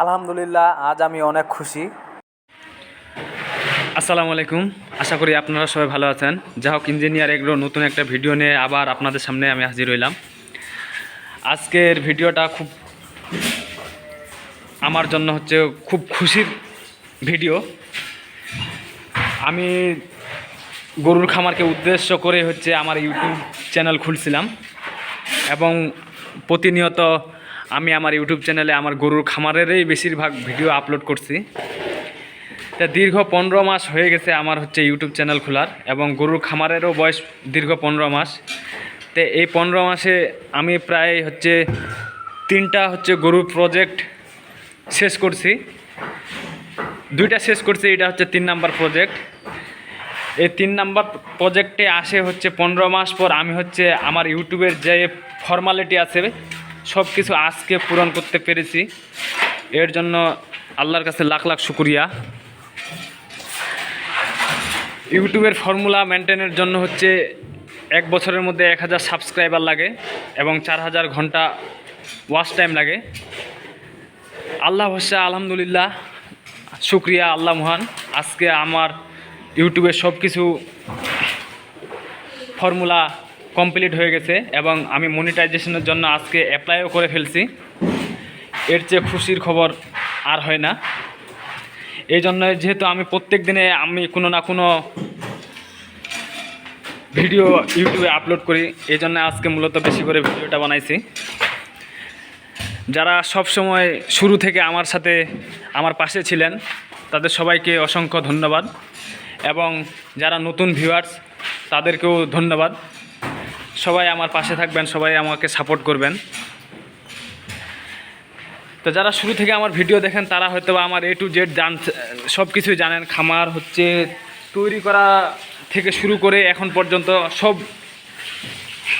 আলহামদুলিল্লাহ, আজ আমি অনেক খুশি। আসসালামু আলাইকুম। আশা করি আপনারা সবাই ভালো আছেন। যা হোক ইঞ্জিনিয়ার এগুলো নতুন একটা ভিডিও নিয়ে আবার আপনাদের সামনে আমি হাজির হইলাম। আজকের ভিডিওটা খুব আমার জন্য হচ্ছে খুব খুশির ভিডিও। আমি গরুর খামারকে উদ্দেশ্য করে হচ্ছে আমার ইউটিউব চ্যানেল খুলছিলাম এবং প্রতিনিয়ত আমি আমার ইউটিউব চ্যানেলে আমার গরুর খামারেরই বেশিরভাগ ভিডিও আপলোড করছি। তা দীর্ঘ পনেরো মাস হয়ে গেছে আমার হচ্ছে ইউটিউব চ্যানেল খোলার এবং গরুর খামারেরও বয়স দীর্ঘ পনেরো মাস। তো এই পনেরো মাসে আমি প্রায় হচ্ছে তিনটা হচ্ছে গরুর প্রজেক্ট শেষ করছি। দুইটা শেষ করছি, এটা হচ্ছে তিন নাম্বার প্রজেক্ট এই তিন নাম্বার প্রজেক্টে আসে হচ্ছে পনেরো মাস পর আমি হচ্ছে আমার ইউটিউবের যে ফর্মালিটি আছে সব কিছু আজকে পূরণ করতে পেরেছি। এর জন্য আল্লাহর কাছে লাখ লাখ শুক্রিয়া। ইউটিউবের ফর্মুলা মেনটেনের জন্য হচ্ছে এক বছরের মধ্যে এক হাজার সাবস্ক্রাইবার লাগে এবং চার হাজার ঘণ্টা ওয়াচ টাইম লাগে। আল্লাহ ভরসা, আলহামদুলিল্লাহ। শুক্রিয়া, আল্লাহ মহান। আজকে আমার ইউটিউবে সব কিছু ফর্মুলা কমপ্লিট হয়ে গেছে এবং আমি মনিটাইজেশনের জন্য আজকে অ্যাপ্লাইও করে ফেলছি। এর চেয়ে খুশির খবর আর হয় না। এই জন্য যেহেতু আমি প্রত্যেক দিনে আমি কোনো না কোনো ভিডিও ইউটিউবে আপলোড করি, এই জন্য আজকে মূলত বেশি করে ভিডিওটা বানাইছি। যারা সব সময় শুরু থেকে আমার সাথে আমার পাশে ছিলেন, তাদের সবাইকে অসংখ্য ধন্যবাদ। এবং যারা নতুন ভিউয়ার্স তাদেরকেও ধন্যবাদ। সবাই আমার পাশে থাকবেন, সবাই আমাকে সাপোর্ট করবেন। তো যারা শুরু থেকে আমার ভিডিও দেখেন, তারা হয়তো আমার এ টু জেড জান সব কিছুই জানেন। খামার হচ্ছে তৈরি করা থেকে শুরু করে এখন পর্যন্ত সব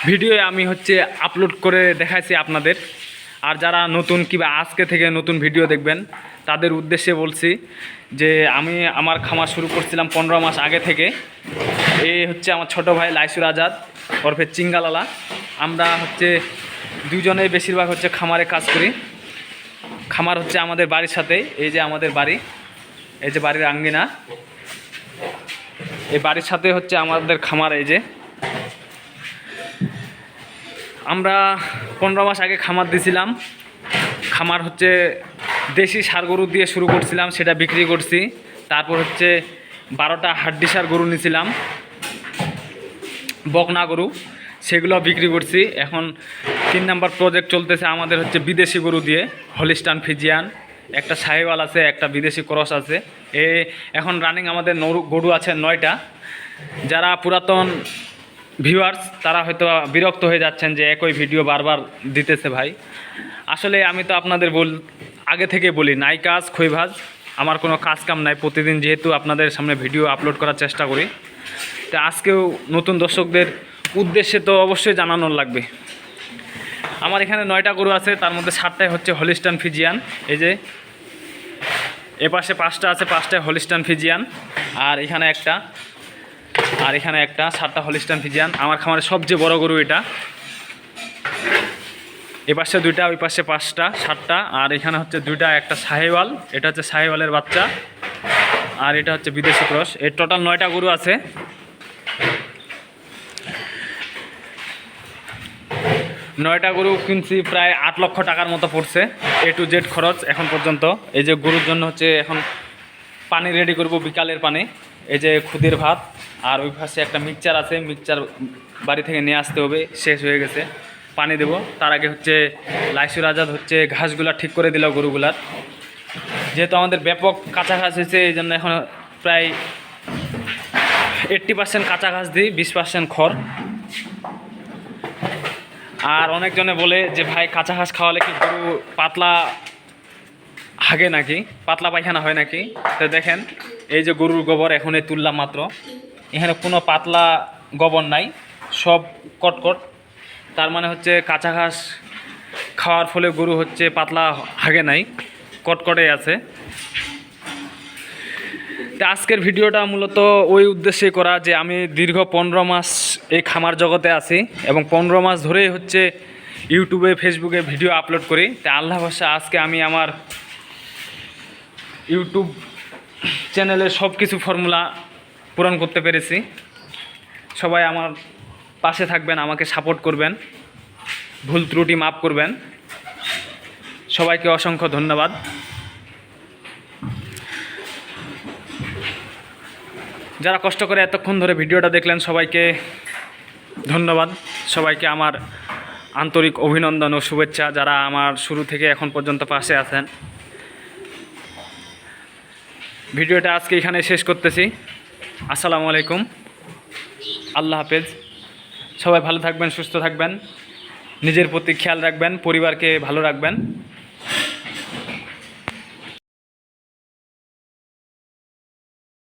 ভিডিও আমি হচ্ছে আপলোড করে দেখাইছি আপনাদের। আর যারা নতুন কিংবা আজকে থেকে নতুন ভিডিও দেখবেন, তাদের উদ্দেশ্যে বলছি যে আমি আমার খামার শুরু করছিলাম পনেরো মাস আগে থেকে। এই হচ্ছে আমার ছোট ভাই লাইসুর আজাদ। ওরফে চিঙ্গালালা। আমরা হচ্ছে দুজনেই বেশিরভাগ হচ্ছে খামারে কাজ করি। খামার হচ্ছে আমাদের বাড়ির সাথে, এই যে আমাদের বাড়ি, এই যে বাড়ির আঙ্গিনা। এই বাড়ির সাথে হচ্ছে আমাদের খামার, এই যে। আমরা পনেরো মাস আগে খামার দিয়েছিলাম খামার হচ্ছে দেশি সার গরু দিয়ে শুরু করছিলাম, সেটা বিক্রি করছি। তারপর হচ্ছে বারোটা হাড্ডি সার গরু নিয়েছিলাম বকনা গরু, সেগুলো বিক্রি করছি। এখন তিন নাম্বার প্রজেক্ট চলতেছে আমাদের হচ্ছে বিদেশি গরু দিয়ে হলিস্টান ফিজিয়ান একটা সাহেওয়াল আছে, একটা বিদেশি ক্রস আছে। এ, এখন রানিং আমাদের গরু আছে নয়টা। যারা পুরাতন ভিউয়ার্স তারা হয়তো বিরক্ত হয়ে যাচ্ছেন যে একই ভিডিও বারবার দিতেছে ভাই। আসলে আমি তো আপনাদের বল, আগে থেকে বলি নাই কাজ খৈভাজ, আমার কোনো কাজ কাম নাই। প্রতিদিন যেহেতু আপনাদের সামনে ভিডিও আপলোড করার চেষ্টা করি। তো আজকেও নতুন দর্শকদের উদ্দেশ্যে তো অবশ্যই জানানোর লাগবে। আমার এখানে নয়টা গরু আছে, তার মধ্যে সাতটাই হচ্ছে হলিস্টান ফিজিয়ান। এই যে এ পাশে পাঁচটা আছে পাঁচটায় হলিস্টান ফিজিয়ান, আর এখানে একটা, আর এখানে একটা, সাতটা হলিস্টান ফিজিয়ান। আমার খামারের সবচেয়ে বড় গরু এটা। এ পাশে দুইটা, ওই পাশে পাঁচটা, সাতটা, আর এখানে হচ্ছে দুইটা, একটা সাহেওয়াল, এটা হচ্ছে সাহেওয়ালের বাচ্চা, আর এটা হচ্ছে বিদেশি ক্রস। এর টোটাল নয়টা গরু আছে। নয়টা গরু কিনছি প্রায় আট লক্ষ টাকার মতো পড়ছে এ টু জেড খরচ এখন পর্যন্ত। এই যে গরুর জন্য হচ্ছে এখন পানি রেডি করব, বিকালের পানি। এই যে খুদের ভাত, আর ওই পাশে একটা মিক্সচার আছে, মিক্সচার বাড়ি থেকে নিয়ে আসতে হবে, শেষ হয়ে গেছে। পানি দেব। তার আগে হচ্ছে লাইসুর আজাদ হচ্ছে ঘাসগুলা ঠিক করে দিল গরুগুলার। যেহেতু আমাদের ব্যাপক কাঁচা ঘাস হয়েছে, এই জন্য এখন প্রায় এইট্টি পার্সেন্ট কাঁচা ঘাস দিই, বিশ পার্সেন্ট খড়। আর অনেকজনে বলে যে, ভাই, কাঁচা ঘাস খাওয়ালে কি গরু পাতলা হাগে নাকি? পাতলা পায়খানা হয় নাকি? তো দেখেন, এই যে গরুর গোবর এখনই তুললাম মাত্র। এখানে কোনো পাতলা গোবর নাই, সব কটকট। তার মানে হচ্ছে কাঁচা ঘাস খাওয়ার ফলে গরু হচ্ছে পাতলা হাগে নাই, কটকটে আছে। তা আজকের ভিডিওটা মূলত ওই উদ্দেশ্যে করা যে আমি দীর্ঘ পনেরো মাস এই খামার জগতে আছি এবং পনেরো মাস ধরেই হচ্ছে ইউটিউবে, ফেসবুকে ভিডিও আপলোড করি। তা আল্লাহ ভাষা আজকে আমি আমার ইউটিউব চ্যানেলের সব কিছু ফর্মুলা পূরণ করতে পেরেছি। সবাই আমার পাশে থাকবেন, আমাকে সাপোর্ট করবেন, ভুল ত্রুটি মাফ করবেন। সবাইকে অসংখ্য ধন্যবাদ। যারা কষ্ট করে এতক্ষণ ধরে ভিডিওটা দেখলেন সবাইকে ধন্যবাদ। সবাইকে আমার আন্তরিক অভিনন্দন ও শুভেচ্ছা যারা আমার শুরু থেকে এখন পর্যন্ত পাশে আছেন। ভিডিওটা আজকে এখানে শেষ করতেছি। আসসালামু আলাইকুম। আল্লাহ হাফেজ। সবাই ভালো থাকবেন, সুস্থ থাকবেন। নিজের প্রতি খেয়াল রাখবেন, পরিবারকে ভালো রাখবেন।